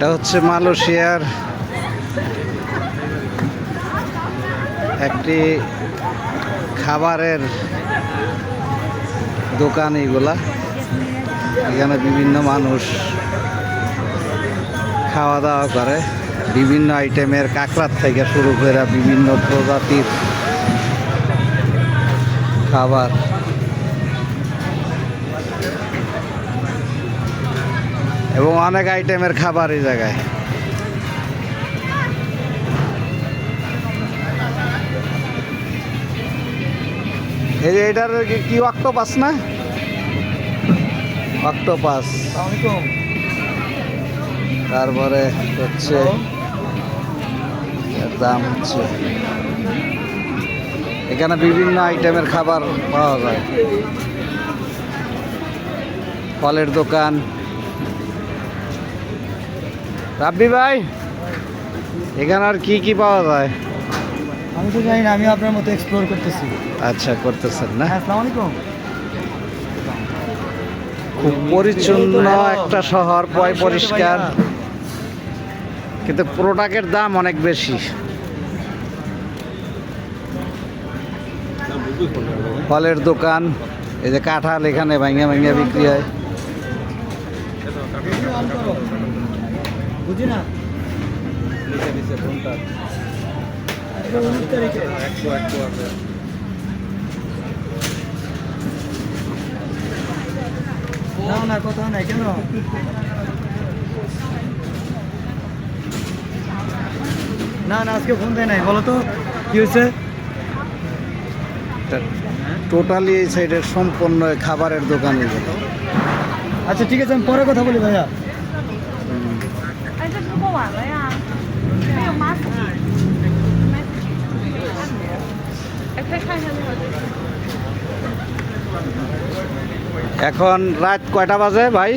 এটা হচ্ছে মালয়েশিয়ার একটি খাবারের দোকান এগুলা। এখানে বিভিন্ন মানুষ খাওয়া দাওয়া করে। বিভিন্ন আইটেমের কাঁকড়ার থেকে শুরু করে বিভিন্ন প্রজাতির খাবার। এবং অনেক আইটেমের খাবার এই জায়গায়। এই যে এটার কি- অক্টোপাস না? অক্টোপাস। তারপরে হচ্ছে দাম হচ্ছে। এখানে বিভিন্ন আইটেমের খাবার পাওয়া যায়। ফলের দোকান রাব্বি ভাই এখানে আর কি কি পাওয়া যায়? আমি তো জানি না আমি আপনার মতো এক্সপ্লোর করতেছি। আচ্ছা করতেছেন না? আসসালামু আলাইকুম। খুব পরিচ্ছন্ন একটা শহর পয় পরিষ্কার। কিন্তু প্রোডাক্টের দাম অনেক বেশি। ফলের দোকান এই যে কাঁঠাল এখানে ভাঙিয়া ভাঙিয়া বিক্রি হয়। বুঝি না? না না কোথাও নাই কেন? না না আজকে ফোন দেয় নাই বলো তো কি হয়েছে? টোটালি এই সাইডের সম্পূর্ণ খাবারের দোকান আচ্ছা ঠিক আছে আমি পরে কথা বলি ভাইয়া। 过晚了呀，还有 mask。哎，可以看一下那个。 এখন রাত কয়টা বাজে ভাই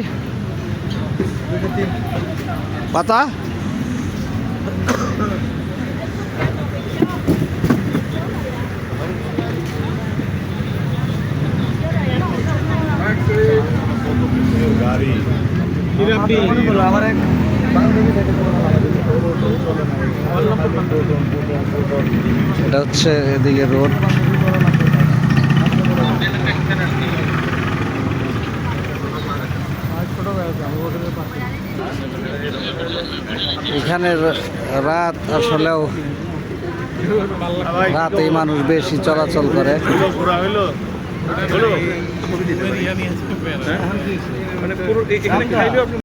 পাতা আমার এক বান্ধবী থেকে এটা হচ্ছে এদিকে রোড। এখানে রাত আসলেও রাতেই মানুষ বেশি চলাচল করে। মানে